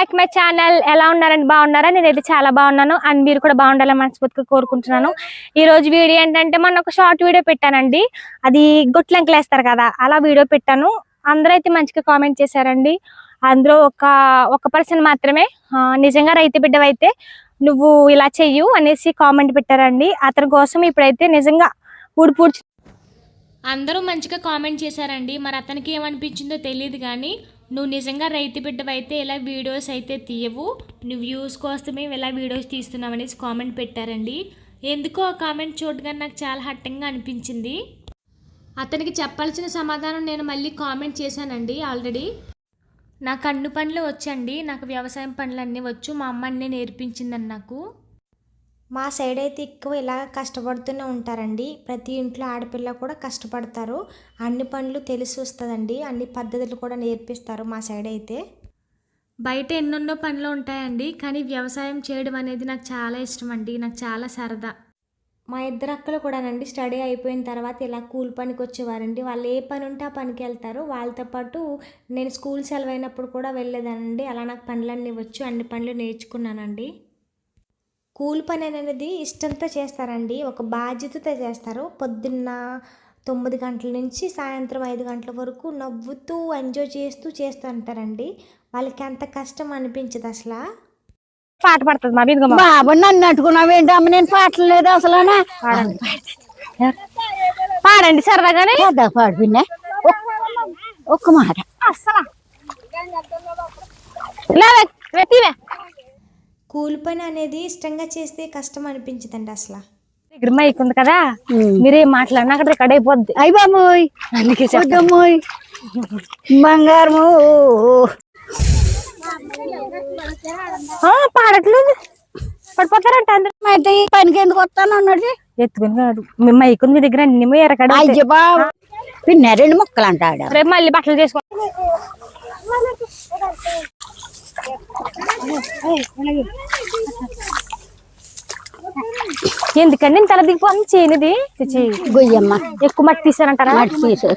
Back my channel ఎలా ఉన్నారని బాగున్నారా? నేనైతే చాలా బాగున్నాను. అండ్ మీరు కూడా బాగుండాలని మనస్ఫూర్తిగా కోరుకుంటున్నాను. ఈ రోజు వీడియో ఏంటంటే మొన్న ఒక షార్ట్ వీడియో పెట్టానండి. అది గుట్లంకలు వేస్తారు కదా అలా వీడియో పెట్టాను. అందరూ అయితే మంచిగా కామెంట్ చేశారండి. అందులో ఒక ఒక పర్సన్ మాత్రమే నిజంగా రైతు బిడ్డవైతే నువ్వు ఇలా చెయ్యు అనేసి కామెంట్ పెట్టారండి. అతని కోసం ఇప్పుడైతే నిజంగా ఊడిపూడ్చి అందరూ మంచిగా కామెంట్ చేశారండి. మరి అతనికి ఏమనిపించిందో తెలియదు కానీ నువ్వు నిజంగా రైతు బిడ్డవైతే ఇలా వీడియోస్ అయితే తీయవు. నువ్వు వ్యూస్ కోసమే ఇలా వీడియోస్ తీస్తున్నావు అనేసి కామెంట్ పెట్టారండి. ఎందుకో ఆ కామెంట్ చూడగానే నాకు చాలా హట్టంగా అనిపించింది. అతనికి చెప్పాల్సిన సమాధానం నేను మళ్ళీ కామెంట్ చేశానండి ఆల్రెడీ. నాకు అన్ని పనులు వచ్చండి. నాకు వ్యవసాయం పనులు అన్నీ వచ్చు. మా అమ్మ అన్నీ నేర్పించిందని నాకు. మా సైడ్ అయితే ఎక్కువ ఇలా కష్టపడుతూనే ఉంటారండి. ప్రతి ఇంట్లో ఆడపిల్ల కూడా కష్టపడతారు. అన్ని పనులు తెలిసి వస్తుందండి. అన్ని పద్ధతులు కూడా నేర్పిస్తారు మా సైడ్ అయితే బయట ఎన్నెన్నో పనులు ఉంటాయండి. కానీ వ్యవసాయం చేయడం అనేది నాకు చాలా ఇష్టం అండి నాకు చాలా సరదా. మా ఇద్దరు అక్కలు కూడానండి. స్టడీ అయిపోయిన తర్వాత ఇలా కూలి పనికి వచ్చేవారండి. వాళ్ళు ఏ పని ఉంటే ఆ పనికి వెళ్తారు. వాళ్ళతో పాటు నేను స్కూల్ సెలవు అయినప్పుడు కూడా వెళ్ళేదానండి అలా నాకు పనులన్నీ వచ్చు. అన్ని పనులు నేర్చుకున్నానండి. కూలి పని అనేది ఇష్టంతో చేస్తారండి. ఒక బాధ్యతతో చేస్తారు. పొద్దున్న తొమ్మిది గంటల నుంచి సాయంత్రం ఐదు గంటల వరకు నవ్వుతూ ఎంజాయ్ చేస్తూ చేస్తూ ఉంటారండి వాళ్ళకి అంత కష్టం అనిపించదు అసలు. పాట పడుతుంది మా మీద బాబు నన్ను అట్టుకున్నావేంటి అమ్మ? నేను పాటలు లేదు అసలు పాడండి. సరదాగానే. పాడు పిన్న. ఒక్క మాట. వెతివే. కూలి పని అనేది ఇష్టంగా చేస్తే కష్టం అనిపించదండి అసలు. దగ్గర మైక్ ఉంది కదా? మీరేం మాట్లాడినా అక్కడ రికార్డ్ అయిపోద్ది అయ్యి బాబోయ్. అందుకే వద్దమ్మోయ్. బంగారము. ఆ, పాడట్లేదు. పడిపోతారంట అందరు. అయితే ఈ పనికి ఎందుకు వస్తాను అన్నాడు ఎత్తుకుని కాదు మీ మైక్ ఉంది మీ దగ్గర అన్ని ఎరకడ పిన్న రెండు ముక్కలు అంటాడు. రేపు మళ్ళీ బట్టలు చేసుకో. ఎందుకండి ఇంత తల దిగిపోతుంది చేయనిది? గొయ్యమ్మ. ఎక్కువ మట్టి తీసారంటారా మట్టి తీసారు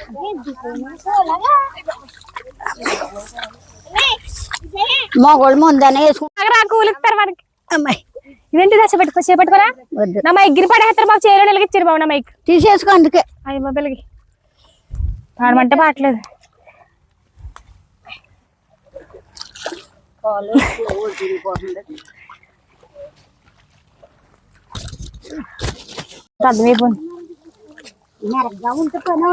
మొగోళ్ళు ముందనే వేసుకుంటా రా కూలిస్తారు మనకి అమ్మాయి. ఇదేంటి దశ పెట్టుకో చేపెట్టుకోరా? నా మైక్ గిరి పడేస్తారు బాబు చేయలో నెలగిచ్చారు బాబు నా మైక్. తీసేసుకో అందుకే. అయ్యి మొబైల్కి పాడమంటే పాడలేదు అర్థమైపోయింది మెరగ్గా ఉంటే పని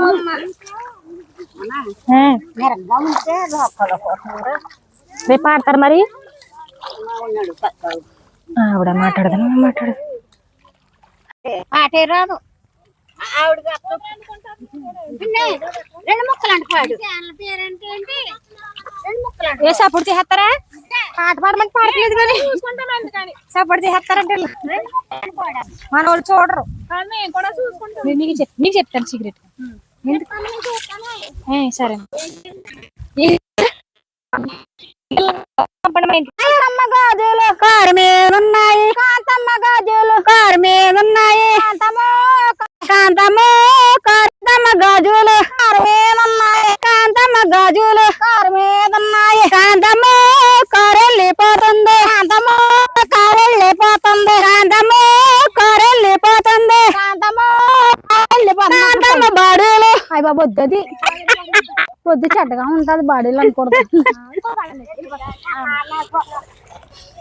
ఆ, మెరగ్గా ఉంటే లోపల పోతుంది రేపు పాడతారు మరి. ఆవిడ మాట్లాడదు మాట్లాడదు పాటే రాదు ఆవిడ రెండు ముక్కలు ఏ సపోర్ట్ చేస్తారా? పాట పాడమంటే పాడలేదు కానీ. సపోర్ట్ చేస్తారంటే మన వాళ్ళు చూడరు. మీకు చెప్ మీకు చెప్తాను సీక్రెట్ సరే. చెప్పండి మా ఇంట్లో. కాంతమ్మ గాజులు కారు మీదున్నాయి. కాంతమ్మ గాజులు కారు మీదున్నాయి కాంతమో కాంతమో కాంతమ్మ గాజులు కారు మీదున్నాయి కాంతమ్మ గాజులు కారు మీదున్నాయి కాంతమో కారు వెళ్ళిపోతుంది కాంతమో కారు వెళ్ళిపోతుంది కాంతమో కారు వెళ్ళిపోతుంది కాంతమో కారు వెళ్ళిపోతుంది కాంతమ్మ బాడీలు. అయ్య బాబు వద్దది. పొద్దు చెడ్డగా ఉంటుంది బాడీలు అనుకూడదు.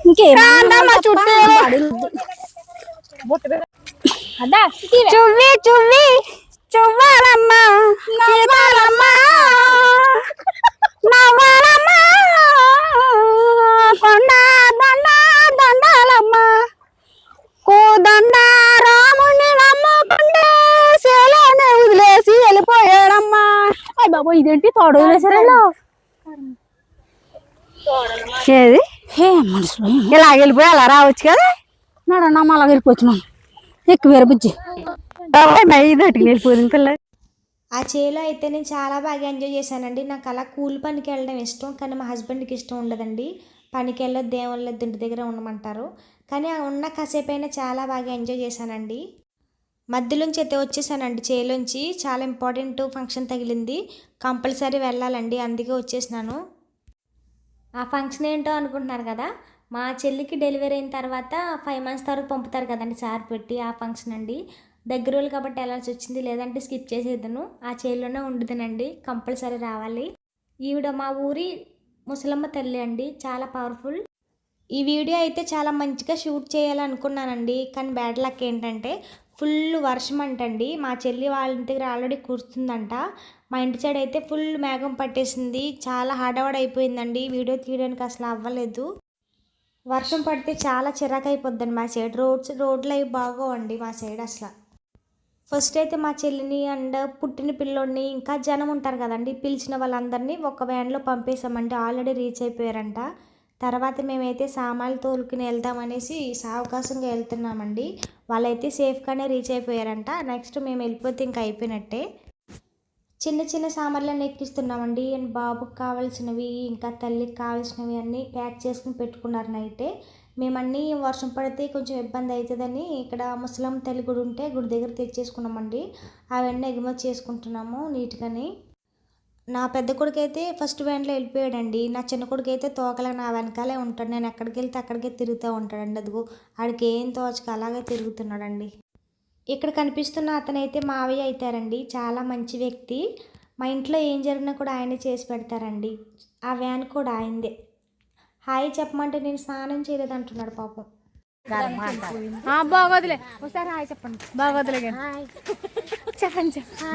ఇంకేమో చుట్టూ అదా చువ్వి చువ్వి చువ్వాలమ్మ చీవాలమ్మ. నవ్వాలమ్మ. కొండ దండ దండాలమ్మ. కోదండ రాముని నమ్ముకుంటే శేలోనే వదిలేసి వెళ్ళిపోయాడమ్మా. అయ్య బాబు ఇదేంటి తోడు వేసారు ఏది? మనసులో ఇలా వెళ్ళిపోయి అలా రావచ్చు కదా? నడనమ్మ అలా వెళ్ళిపోతున్నాం ఎక్కువ బుజ్జి. వెళ్ళిపోయింది పిల్ల. ఆ చేలో అయితే నేను చాలా బాగా ఎంజాయ్ చేశానండి. నాకు అలా కూలి పనికి వెళ్ళడం ఇష్టం కానీ మా హస్బెండ్కి ఇష్టం ఉండదండి. పనికి వెళ్ళొద్దు ఏం వెళ్ళొద్దు ఇంటి దగ్గర ఉండమంటారు. కానీ ఆ ఉన్న కాసేపు అయినా చాలా బాగా ఎంజాయ్ చేశానండి. మధ్యలోంచి అయితే వచ్చేసానండి చేలోంచి. చాలా ఇంపార్టెంట్ ఫంక్షన్ తగిలింది. కంపల్సరీ వెళ్ళాలండి అందుకే వచ్చేసినాను. ఆ ఫంక్షన్ ఏంటో అనుకుంటున్నారు కదా మా చెల్లికి డెలివరీ అయిన తర్వాత ఫైవ్ మంత్స్ తర్వాత పంపుతారు కదండి సార్ పెట్టి ఆ ఫంక్షన్ అండి. దగ్గర వాళ్ళు కాబట్టి వెళ్ళాల్సి వచ్చింది. లేదంటే స్కిప్ చేసేదను ఆ చేతిలోనే ఉండదునండి. కంపల్సరీ రావాలి. ఈవిడ మా ఊరి ముసలమ్మ తల్లి అండి. చాలా పవర్ఫుల్. ఈ వీడియో అయితే చాలా మంచిగా షూట్ చేయాలనుకున్నానండి. కానీ బ్యాడ్ లక్ ఏంటంటే ఫుల్ వర్షం అంటండి. మా చెల్లి వాళ్ళ ఇంటికి దగ్గర ఆల్రెడీ కూర్చుందంట. మా ఇంటి సైడ్ అయితే ఫుల్ మేఘం పట్టేసింది. చాలా హడావడి అయిపోయిందండి వీడియో తీయడానికి అసలు అవ్వలేదు. వర్షం పడితే చాలా చిరాకు అయిపోద్దండి మా సైడ్ రోడ్స్ రోడ్లు అవి బాగోండి మా సైడ్ అసలు. ఫస్ట్ అయితే మా చెల్లిని అండ్ పుట్టిన పిల్లోడిని ఇంకా జనం ఉంటారు కదండి. పిలిచిన వాళ్ళందరినీ ఒక వ్యాన్లో పంపేశామండి. Already reach అయిపోయారంట. తర్వాత మేమైతే సామాన్లు తోలుకుని వెళ్తామనేసి సావకాశంగా వెళ్తున్నామండి. వాళ్ళైతే సేఫ్గానే రీచ్ అయిపోయారంట. నెక్స్ట్ మేము వెళ్ళిపోతే ఇంకా అయిపోయినట్టే. చిన్న చిన్న సామాన్లను ఎక్కిస్తున్నామండి. అండ్ బాబుకి కావాల్సినవి ఇంకా తల్లికి కావాల్సినవి అన్నీ ప్యాక్ చేసుకుని పెట్టుకున్నారు నైటే. మేమన్నీ వర్షం పడితే కొంచెం ఇబ్బంది అవుతుందని ఇక్కడ ముసలం తల్లి గుడి ఉంటే గుడి దగ్గర తెచ్చేసుకున్నామండి. అవన్నీ ఎగుమతి చేసుకుంటున్నాము నీట్గాని. నా పెద్ద కొడుకు అయితే ఫస్ట్ వ్యాన్లో వెళ్ళిపోయాడండి. నా చిన్న కొడుకు అయితే తోకలా నా వెనకాలే ఉంటాడు. నేను ఎక్కడికి వెళ్తే అక్కడికే తిరుగుతూ ఉంటాడండి. అదిగో ఆడికి ఏం తోచక అలాగే తిరుగుతున్నాడండి. ఇక్కడ కనిపిస్తున్న అతనైతే మావయ్య అవుతారండి. చాలా మంచి వ్యక్తి. మా ఇంట్లో ఏం జరిగినా కూడా ఆయనే చేసి పెడతారండి. ఆ వ్యాన్ కూడా ఆయనదే. హాయ్ చెప్పమంటే నేను స్నానం చేయలేదు అంటున్నాడు పాపం. బాగోదులే. ఒకసారి హాయ్ చెప్పండి. బాగోదులే చెప్పండి చెప్పండి.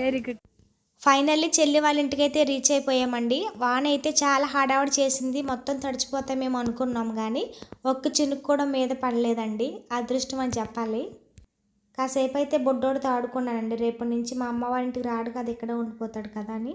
వెరీ గుడ్ ఫైనల్లీ చెల్లి వాళ్ళ ఇంటికి అయితే రీచ్ అయిపోయామండి. వాన అయితే చాలా హడావుడి చేసింది. మొత్తం తడిచిపోతామేమో అనుకున్నాం కానీ ఒక్క చినుకు కూడా మీద పడలేదండి. అదృష్టం అని చెప్పాలి. కాసేపు అయితే బొడ్డోడితో ఆడుకున్నానండి. రేపటి నుంచి మా అమ్మ వాళ్ళ ఇంటికి రాడు కదా ఇక్కడే ఉండిపోతాడు కదా అని.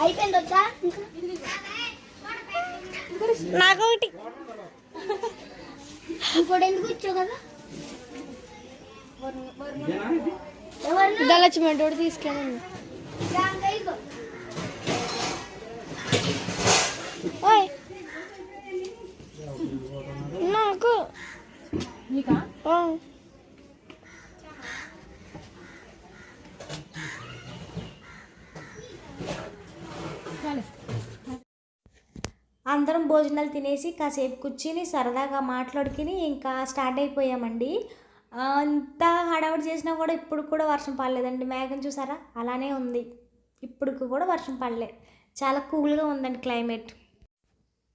అయిపోయింది వచ్చా? నాకు ఒకటి ఇంకోటి ఎందుకు ఇచ్చావు కదా? తీసుకెళ్ళండి. భోజనాలు తినేసి కాసేపు కూర్చుని సరదాగా మాట్లాడుకుని ఇంకా స్టార్ట్ అయిపోయామండి. అంత హడావుడి చేసినా కూడా ఇప్పుడు కూడా వర్షం పడలేదండి. మేఘం చూసారా? అలానే ఉంది. ఇప్పుడు కూడా వర్షం పడలేదు చాలా కూల్గా ఉందండి క్లైమేట్.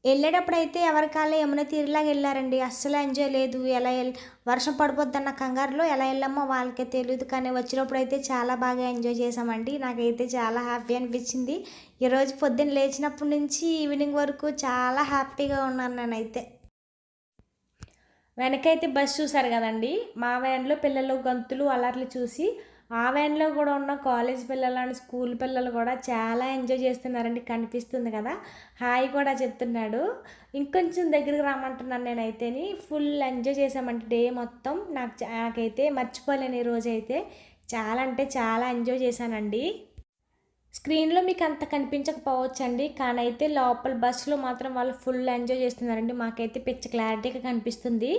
వెళ్ళేటప్పుడైతే ఎవరికాలే యమున తీరులాగా వెళ్ళారండి. అస్సలు ఎంజాయ్ లేదు. ఎలా వెళ్ వర్షం పడిపోద్దన్న కంగారులో ఎలా వెళ్ళామో వాళ్ళకే తెలియదు కానీ వచ్చినప్పుడు అయితే చాలా బాగా ఎంజాయ్ చేసామండి నాకైతే చాలా హ్యాపీ అనిపించింది. ఈరోజు పొద్దున్న లేచినప్పటి నుంచి ఈవినింగ్ వరకు చాలా హ్యాపీగా ఉన్నాను నేనైతే. వెనకైతే బస్ చూసారు కదండి. మా వ్యాన్లో పిల్లలు గంతులు అలర్లు చూసి ఆ వ్యాన్లో కూడా ఉన్న కాలేజ్ పిల్లలు అండ్ స్కూల్ పిల్లలు కూడా చాలా ఎంజాయ్ చేస్తున్నారండి. కనిపిస్తుంది కదా? హాయ్ కూడా చెప్తున్నాడు. ఇంకొంచెం దగ్గరికి రమ్మంటున్నాను నేనైతేని. ఫుల్ ఎంజాయ్ చేసామంటే డే మొత్తం. నాకు నాకైతే మర్చిపోలేను ఈ రోజు అయితే చాలా అంటే చాలా ఎంజాయ్ చేశానండి. స్క్రీన్లో మీకు అంత కనిపించకపోవచ్చు అండి కానీ అయితే లోపల బస్సులో మాత్రం వాళ్ళు ఫుల్ ఎంజాయ్ చేస్తున్నారండి. మాకైతే పిచ్చ క్లారిటీగా కనిపిస్తుంది.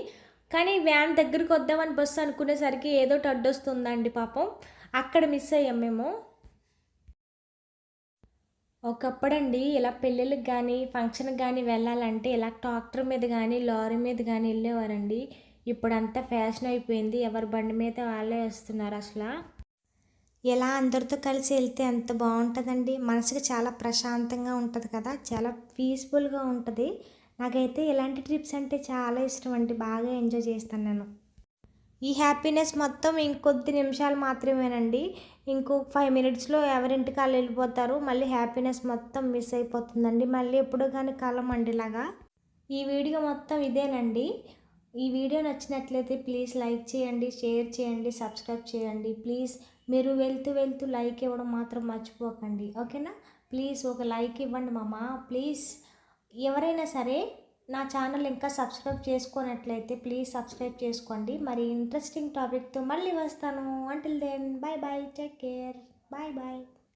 కానీ వ్యాన్ దగ్గరికి వద్దామని బస్సు అనుకునేసరికి ఏదో అడ్డొస్తుందండి పాపం. అక్కడ మిస్ అయ్యాం మేము. ఒకప్పుడండి ఇలా పెళ్ళిళ్ళకి కానీ ఫంక్షన్కి కానీ వెళ్ళాలంటే ఇలా ట్రాక్టర్ మీద కానీ లారీ మీద కానీ వెళ్ళేవారండి. ఇప్పుడంతా ఫ్యాషన్ అయిపోయింది. ఎవరి బండి మీద వాళ్ళే వస్తున్నారు అసలు. ఇలా అందరితో కలిసి వెళ్తే ఎంత బాగుంటుందండి. మనసుకి చాలా ప్రశాంతంగా ఉంటుంది కదా. చాలా పీస్ఫుల్గా ఉంటుంది. నాకైతే ఇలాంటి ట్రిప్స్ అంటే చాలా ఇష్టం అండి. బాగా ఎంజాయ్ చేస్తాను నేను. ఈ హ్యాపీనెస్ మొత్తం ఇంకొద్ది నిమిషాలు మాత్రమేనండి. ఇంకో ఫైవ్ మినిట్స్లో ఎవరింటికి వాళ్ళు వెళ్ళిపోతారు. మళ్ళీ హ్యాపీనెస్ మొత్తం మిస్ అయిపోతుందండి. మళ్ళీ ఎప్పుడో కానీ కలమండి ఇలాగా ఈ వీడియో మొత్తం ఇదేనండి. ఈ వీడియో నచ్చినట్లయితే ప్లీజ్ లైక్ చేయండి షేర్ చేయండి సబ్స్క్రైబ్ చేయండి. ప్లీజ్ మీరు వెళ్తూ వెళ్తూ లైక్ ఇవ్వడం మాత్రం మర్చిపోకండి. ఓకేనా? ప్లీజ్ ఒక లైక్ ఇవ్వండి మామ. ప్లీజ్ ఎవరైనా సరే నా ఛానల్ ఇంకా సబ్స్క్రైబ్ చేసుకున్నట్లయితే ప్లీజ్ సబ్స్క్రైబ్ చేసుకోండి. మరి ఇంట్రెస్టింగ్ టాపిక్తో మళ్ళీ వస్తాను. Until then bye bye take care bye bye